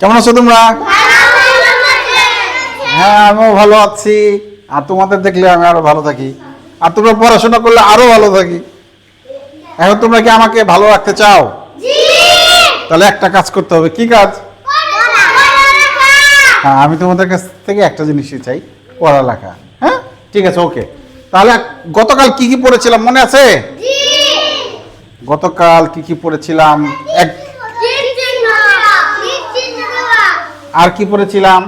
কেমন আছো তোমরা? হ্যাঁ আমিও ভালো আছি। আর তোমাদের দেখলে আমি আরও ভালো থাকি। আর তোমরা পড়াশোনা করলে আরও ভালো থাকি। এখন তোমরা কি আমাকে ভালো রাখতে চাও? তাহলে একটা কাজ করতে হবে। কি কাজ? হ্যাঁ আমি তোমাদের কাছ থেকে একটা জিনিসই চাই পড়ালেখা। হ্যাঁ? ঠিক আছে ওকে। তাহলে গতকাল কি কি পড়েছিলাম? মনে আছে? গতকাল কি কি পড়েছিলাম? এক আর কি পড়েছিলাম?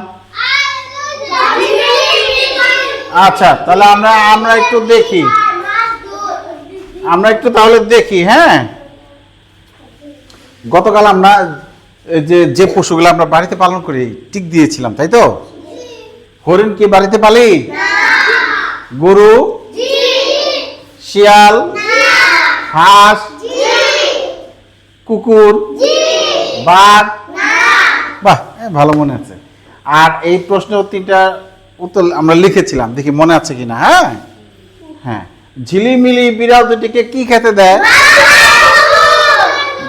আচ্ছা তাহলে আমরা আমরা একটু দেখি। আমরা একটু তাহলে দেখি হ্যাঁ? গতকাল আমরা যে যে পশুগুলো আমরা বাড়িতে পালন করি, টিক দিয়েছিলাম, তাই তো? হরিণ কি বাড়িতে পালি? গরু? শিয়াল? হাঁস? কুকুর? বাঘ? বাহ ভালো মনে আছে। আর এই প্রশ্ন তিনটা উত্তর আমরা লিখেছিলাম, দেখি মনে আছে কিনা হ্যাঁ? হ্যাঁ। ঝিলিমিলি বিড়াল দুটিকে কি খেতে দেয়?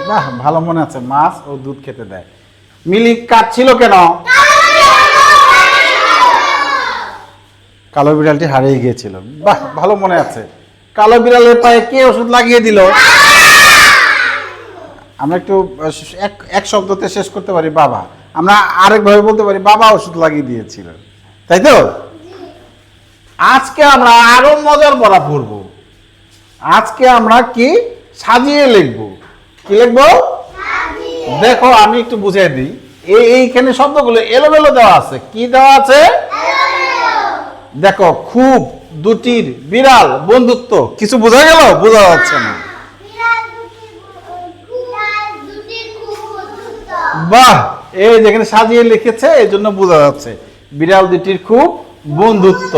বাহ, ভালো মনে আছে, মাছ ও দুধ খেতে দেয়। মিলি কাটছিল কেন? কালো বিড়ালটি হারিয়ে গিয়েছিল। বাহ, ভালো মনে আছে। কালো বিড়ালের পায়ে কে ওষুধ লাগিয়ে দিল? আমরা একটু, এক এক শব্দতে শেষ করতে পারি, বাবা। আমরা আরেকভাবে বলতে পারি বাবা ওষুধ লাগিয়ে দিয়েছিল তাই তো? আজকে আমরা আরও মজার পড়া পড়ব। আজকে আমরা কি? সাজিয়ে লিখব। কি লিখব? দেখো আমি একটু বুঝিয়ে দিই। এই এইখানে শব্দগুলো এলোমেলো দেওয়া আছে। কি দেওয়া আছে? দেখো খুব দুটির বিড়াল বন্ধুত্ব। কিছু বোঝা গেল? বোঝা যাচ্ছে না। বাহ! এই যেখানে সাজিয়ে লিখেছে, এই জন্য বোঝা যাচ্ছে। বিড়াল দুটির খুব বন্ধুত্ব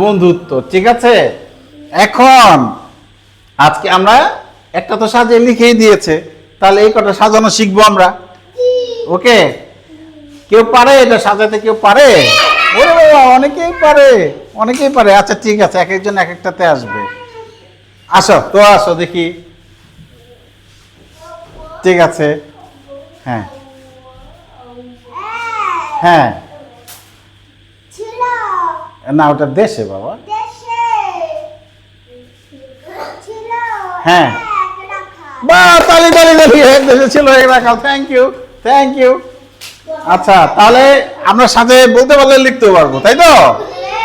বন্ধুত্ব, ঠিক আছে? এখন, আজকে আমরা একটা তো সাজিয়ে লিখেই দিয়েছে, তাহলে এই কটা সাজানো শিখব আমরা। ওকে? কেউ পারে এটা সাজাতে, কেউ পারে? অনেকেই পারে অনেকেই পারে। আচ্ছা ঠিক আছে, এক একজন এক একটাতে আসবে। আসো, তো আসো দেখি। ঠিক আছে। হ্যাঁ। হ্যাঁ। না ওটা দেশে বাবা। হ্যাঁ। বা তালি তালি তালি হ্যাঁ, দেশে ছিল এই রাখাল থ্যাংক ইউ থ্যাংক ইউ আচ্ছা তাহলে আমরা সাথে বলতে পারলে লিখতে পারব তাই তো?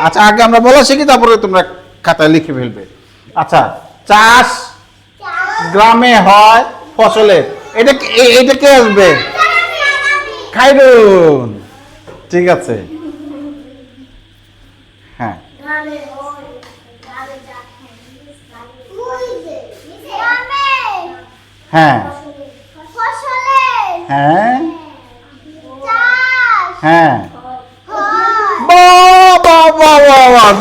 আচ্ছা আগে আমরা বলা শিখি তারপরে তোমরা খাতায় লিখে ফেলবে। আচ্ছা চাষ গ্রামে হয় ফসলের। এটা এটা কে আসবে? খাইরুন। ঠিক আছে। হ্যাঁ। হ্যাঁ। হ্যাঁ। হ্যাঁ।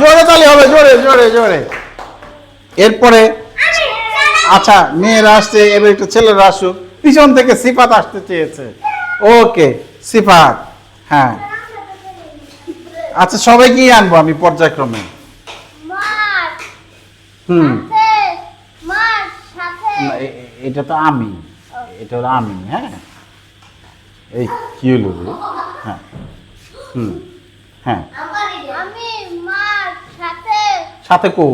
জোরে তালি হবে, জোরে জোরে জোরে। এরপরে আচ্ছা মেয়েরা আসছে, এবার একটু ছেলেরা আসুক। পিছন থেকে সিফাত আসতে চেয়েছে। ওকে, সিফাত। হ্যাঁ। আচ্ছা সবাইকেই আনব আমি পর্যায়ক্রমে। হুম। এটা তো আমি। এটা হলো আমি হ্যাঁ? এই কি হলো রে? হ্যাঁ। হুম হ্যাঁ। সাথে। কো?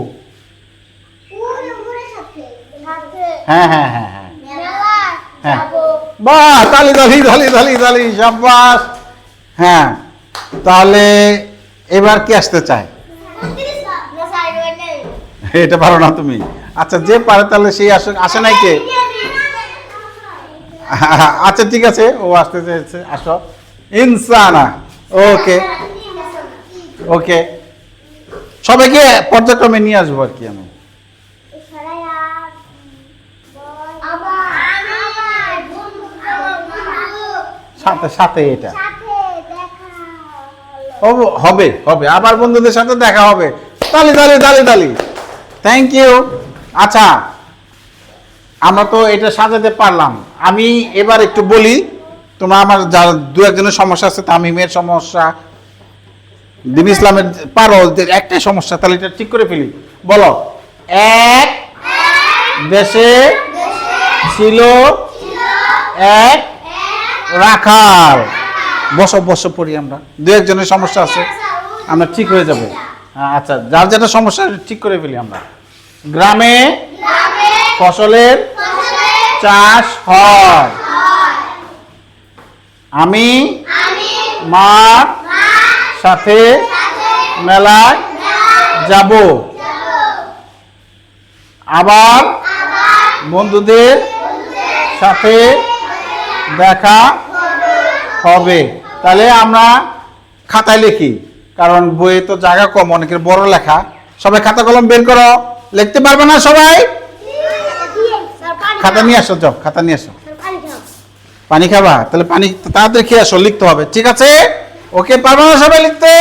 হ্যাঁ হ্যাঁ হ্যাঁ হ্যাঁ। হ্যাঁ। বাহ তালি তালি তালি তালি তালি সাব্বাস। হ্যাঁ তাহলে এবার কি আসতে চায়? এটা পারো না তুমি। আচ্ছা যে পারে তাহলে সেই আসে নাই কে? আচ্ছা ঠিক আছে, ও আসতে চাইছে, আসো। ইনসানা, ওকে। ওকে। সবাইকে পর্যায়ক্রমে নিয়ে আসব আর কি আমি। সাথে সাথে এটা। হবে হবে আবার বন্ধুদের সাথে দেখা হবে। তালি তালি তালি তালি। থ্যাংক ইউ আচ্ছা আমরা তো এটা সাজাতে পারলাম। আমি এবার একটু বলি, তোমরা আমার যারা দু একজনের সমস্যা আছে, তামিমের সমস্যা দিন ইসলামের পারো একটাই সমস্যা, তাহলে এটা ঠিক করে ফেলি। বলো, এক দেশে ছিল এক রাখাল। বসো বসো পড়ি আমরা। দু একজনের সমস্যা আছে, আমরা ঠিক হয়ে যাবে। আচ্ছা যার যেটা সমস্যা ঠিক করে ফেলি আমরা। গ্রামে ফসলের চাষ হয়। আমি মার সাথে মেলায় যাব। আবার বন্ধুদের সাথে দেখা হবে। তাহলে আমরা খাতায় লিখি, কারণ বইয়ে তো জায়গা কম, অনেকের বড় লেখা। সবাই খাতা কলম বের করো। লিখতে পারবে না সবাই? খাতা নিয়ে আসো, যাও, খাতা নিয়ে আসো। পানি খাবা, তাহলে পানি তাড়াতাড়ি খেয়ে আসো, লিখতে হবে, ঠিক আছে? ওকে পারবে না সবাই লিখতে?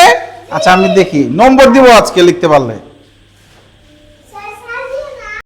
আচ্ছা আমি দেখি। নম্বর দিব আজকে লিখতে পারলে।